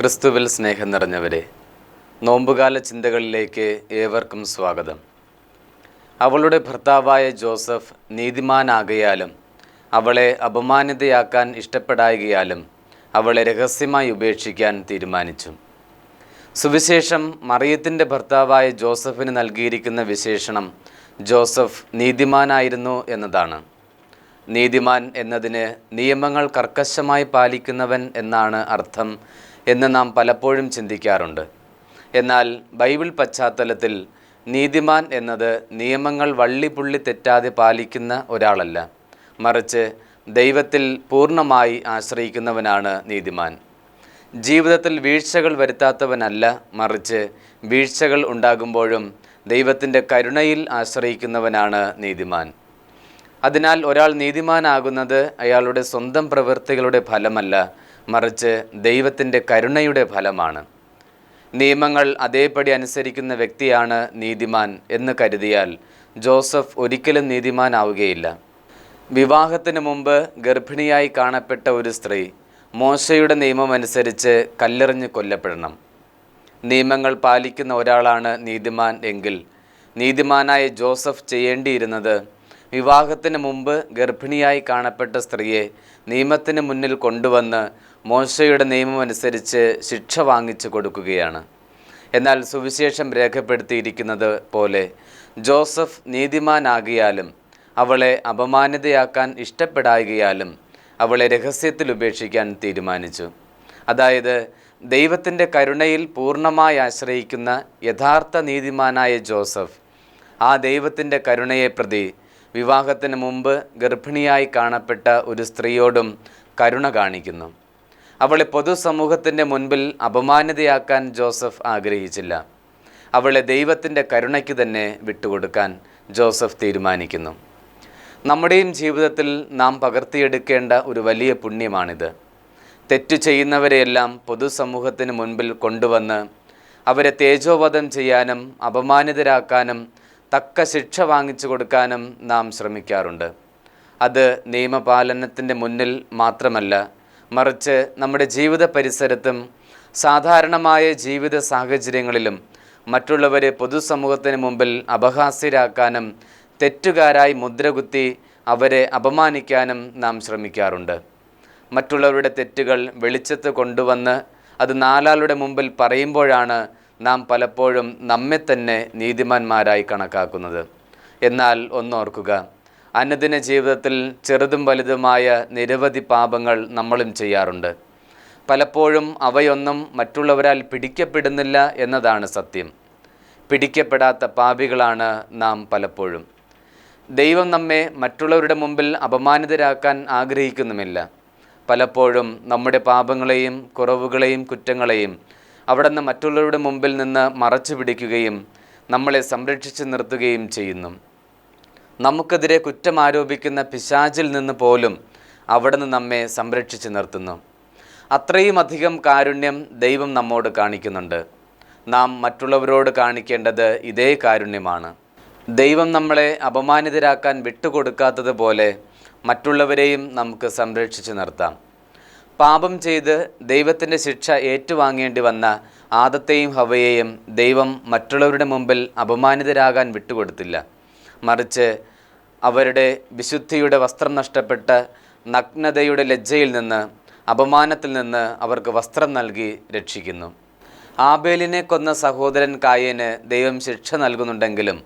ക്രിസ്തുവിൽ സ്നേഹം നിറഞ്ഞവരെ നോമ്പുകാല ചിന്തകളിലേക്ക് ഏവർക്കും സ്വാഗതം. അവളുടെ ഭർത്താവായ ജോസഫ് നീതിമാനാകയാലും അവളെ അപമാനിതയാക്കാൻ ഇഷ്ടപ്പെടായകയാലും അവളെ രഹസ്യമായി ഉപേക്ഷിക്കാൻ തീരുമാനിച്ചു. സുവിശേഷം മറിയത്തിന്റെ ഭർത്താവായ ജോസഫിന് നൽകിയിരിക്കുന്ന വിശേഷണം ജോസഫ് നീതിമാനായിരുന്നു എന്നതാണ്. നീതിമാൻ എന്നതിന് നിയമങ്ങൾ കർക്കശമായി പാലിക്കുന്നവൻ എന്നാണ് അർത്ഥം എന്ന് നാം പലപ്പോഴും ചിന്തിക്കാറുണ്ട്. എന്നാൽ ബൈബിൾ പശ്ചാത്തലത്തിൽ നീതിമാൻ എന്നത് നിയമങ്ങൾ വള്ളിപുള്ളി തെറ്റാതെ പാലിക്കുന്ന ഒരാളല്ല. മറിച്ച് ദൈവത്തിൽ പൂർണമായി ആശ്രയിക്കുന്നവനാണ് നീതിമാൻ. ജീവിതത്തിൽ വീഴ്ചകൾ വരുത്താത്തവനല്ല മറിച്ച് വീഴ്ചകൾ ഉണ്ടാകുമ്പോഴും ദൈവത്തിന്റെ കരുണയിൽ ആശ്രയിക്കുന്നവനാണ് നീതിമാൻ. അതിനാൽ ഒരാൾ നീതിമാനാകുന്നത് അയാളുടെ സ്വന്തം പ്രവൃത്തികളുടെ ഫലമല്ല മറിച്ച് ദൈവത്തിന്റെ കരുണയുടെ ഫലമാണ്. നിയമങ്ങൾ അതേപടി അനുസരിക്കുന്ന വ്യക്തിയാണ് നീതിമാൻ എന്ന് കരുതിയാൽ ജോസഫ് ഒരിക്കലും നീതിമാനാവുകയില്ല. വിവാഹത്തിന് മുമ്പ് ഗർഭിണിയായി കാണപ്പെട്ട ഒരു സ്ത്രീ മോശയുടെ നിയമമനുസരിച്ച് കല്ലെറിഞ്ഞ് കൊല്ലപ്പെടണം. നിയമങ്ങൾ പാലിക്കുന്ന ഒരാളാണ് നീതിമാൻ എങ്കിൽ നീതിമാനായ ജോസഫ് ചെയ്യേണ്ടിയിരുന്നത് വിവാഹത്തിന് മുമ്പ് ഗർഭിണിയായി കാണപ്പെട്ട സ്ത്രീയെ നിയമത്തിന് മുന്നിൽ കൊണ്ടുവന്ന് മോശയുടെ നിയമമനുസരിച്ച് ശിക്ഷ വാങ്ങിച്ചു കൊടുക്കുകയാണ്. എന്നാൽ സുവിശേഷം രേഖപ്പെടുത്തിയിരിക്കുന്നത് പോലെ ജോസഫ് നീതിമാനാകിയാലും അവളെ അപമാനിതയാക്കാൻ ഇഷ്ടപ്പെടായികയാലും അവളെ രഹസ്യത്തിൽ ഉപേക്ഷിക്കാൻ തീരുമാനിച്ചു. അതായത് ദൈവത്തിന്റെ കരുണയിൽ പൂർണമായി ആശ്രയിക്കുന്ന യഥാർത്ഥ നീതിമാനായ ജോസഫ് ആ ദൈവത്തിന്റെ കരുണയെ പ്രതി വിവാഹത്തിന് മുമ്പ് ഗർഭിണിയായി കാണപ്പെട്ട ഒരു സ്ത്രീയോടും കരുണ കാണിക്കുന്നു. അവളെ പൊതുസമൂഹത്തിന്റെ മുൻപിൽ അപമാനിതയാക്കാൻ ജോസഫ് ആഗ്രഹിച്ചില്ല. അവളെ ദൈവത്തിന്റെ കരുണയ്ക്ക് തന്നെ വിട്ടുകൊടുക്കാൻ ജോസഫ് തീരുമാനിക്കുന്നു. നമ്മുടെയും ജീവിതത്തിൽ നാം പകർത്തിയെടുക്കേണ്ട ഒരു വലിയ പുണ്യമാണിത്. തെറ്റു ചെയ്യുന്നവരെയെല്ലാം പൊതുസമൂഹത്തിന് മുൻപിൽ കൊണ്ടുവന്ന് അവരെ തേജോവധം ചെയ്യാനും അപമാനിതരാക്കാനും തക്ക ശിക്ഷ വാങ്ങിച്ചു കൊടുക്കാനും നാം ശ്രമിക്കാറുണ്ട്. അത് നിയമപാലനത്തിന്റെ മുന്നിൽ മാത്രമല്ല മറിച്ച് നമ്മുടെ ജീവിത പരിസരത്തും സാധാരണമായ ജീവിത സാഹചര്യങ്ങളിലും മറ്റുള്ളവരെ പൊതുസമൂഹത്തിന് മുമ്പിൽ അപഹാസ്യരാക്കാനും തെറ്റുകാരായി മുദ്രകുത്തി അവരെ അപമാനിക്കാനും നാം ശ്രമിക്കാറുണ്ട്. മറ്റുള്ളവരുടെ തെറ്റുകൾ വെളിച്ചത്ത് കൊണ്ടുവന്ന് അത് നാലാളുടെ മുമ്പിൽ പറയുമ്പോഴാണ് നാം പലപ്പോഴും നമ്മെ തന്നെ നീതിമാന്മാരായി കണക്കാക്കുന്നത്. എന്നാൽ ഒന്നോർക്കുക അനുദിന ജീവിതത്തിൽ ചെറുതും വലുതുമായ നിരവധി പാപങ്ങൾ നമ്മളും ചെയ്യാറുണ്ട്. പലപ്പോഴും അവയൊന്നും മറ്റുള്ളവരാൽ പിടിക്കപ്പെടുന്നില്ല എന്നതാണ് സത്യം. പിടിക്കപ്പെടാത്ത പാപികളാണ് നാം പലപ്പോഴും. ദൈവം നമ്മെ മറ്റുള്ളവരുടെ മുമ്പിൽ അപമാനിതരാക്കാൻ ആഗ്രഹിക്കുന്നുമില്ല. പലപ്പോഴും നമ്മുടെ പാപങ്ങളെയും കുറവുകളെയും കുറ്റങ്ങളെയും അവിടെ നിന്ന് മറ്റുള്ളവരുടെ മുമ്പിൽ നിന്ന് മറച്ചു പിടിക്കുകയും നമ്മളെ സംരക്ഷിച്ചു നിർത്തുകയും ചെയ്യുന്നു. നമുക്കെതിരെ കുറ്റം ആരോപിക്കുന്ന പിശാചിൽ നിന്ന് പോലും അവിടെ നിന്ന് നമ്മെ സംരക്ഷിച്ചു നിർത്തുന്നു. അത്രയും അധികം കാരുണ്യം ദൈവം നമ്മോട് കാണിക്കുന്നുണ്ട്. നാം മറ്റുള്ളവരോട് കാണിക്കേണ്ടത് ഇതേ കാരുണ്യമാണ്. ദൈവം നമ്മളെ അപമാനിതരാക്കാൻ വിട്ടുകൊടുക്കാത്തതുപോലെ മറ്റുള്ളവരെയും നമുക്ക് സംരക്ഷിച്ചു നിർത്താം. പാപം ചെയ്ത് ദൈവത്തിന്റെ ശിക്ഷ ഏറ്റുവാങ്ങേണ്ടി വന്ന ആദത്തെയും ഹവയെയും ദൈവം മറ്റുള്ളവരുടെ മുമ്പിൽ അപമാനിതരാകാൻ വിട്ടുകൊടുത്തില്ല. മറിച്ച് അവരുടെ വിശുദ്ധിയുടെ വസ്ത്രം നഷ്ടപ്പെട്ട നഗ്നതയുടെ ലജ്ജയിൽ നിന്ന് അപമാനത്തിൽ നിന്ന് അവർക്ക് വസ്ത്രം നൽകി രക്ഷിക്കുന്നു. ആബേലിനെ കൊന്ന സഹോദരൻ കായേന് ദൈവം ശിക്ഷ നൽകുന്നുണ്ടെങ്കിലും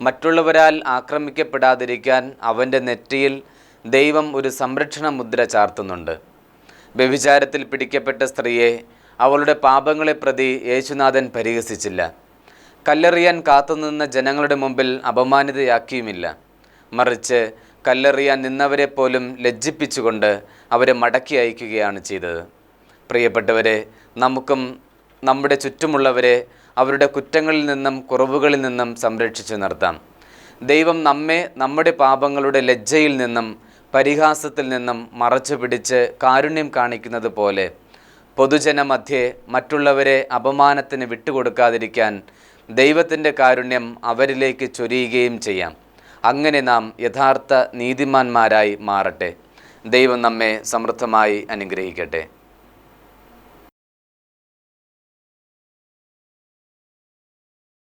മറ്റുള്ളവരാൽ ആക്രമിക്കപ്പെടാതിരിക്കാൻ അവന്റെ നെറ്റിയിൽ ദൈവം ഒരു സംരക്ഷണ മുദ്ര ചാർത്തുന്നുണ്ട്. വ്യഭിചാരത്തിൽ പിടിക്കപ്പെട്ട സ്ത്രീയെ അവളുടെ പാപങ്ങളെ പ്രതി യേശുനാഥൻ പരിഹസിച്ചില്ല. കല്ലെറിയാൻ കാത്തുനിന്ന ജനങ്ങളുടെ മുമ്പിൽ അപമാനിതയാക്കിയുമില്ല. മറിച്ച് കല്ലെറിയാൻ നിന്നവരെ പോലും ലജ്ജിപ്പിച്ചുകൊണ്ട് അവരെ മടക്കി അയക്കുകയാണ് ചെയ്തത്. പ്രിയപ്പെട്ടവരെ നമുക്കും നമ്മുടെ ചുറ്റുമുള്ളവരെ അവരുടെ കുറ്റങ്ങളിൽ നിന്നും കുറവുകളിൽ നിന്നും സംരക്ഷിച്ചു നിർത്താം. ദൈവം നമ്മെ നമ്മുടെ പാപങ്ങളുടെ ലജ്ജയിൽ നിന്നും പരിഹാസത്തിൽ നിന്നും മറച്ചു പിടിച്ച് കാരുണ്യം കാണിക്കുന്നത് പോലെ പൊതുജനമധ്യേ മറ്റുള്ളവരെ അപമാനത്തിന് വിട്ടുകൊടുക്കാതിരിക്കാൻ ദൈവത്തിന്റെ കാരുണ്യം അവരിലേക്ക് ചൊരിയുകയും ചെയ്യാം. അങ്ങനെ നാം യഥാർത്ഥ നീതിമാന്മാരായി മാറട്ടെ. ദൈവം നമ്മെ സമൃദ്ധമായി അനുഗ്രഹിക്കട്ടെ.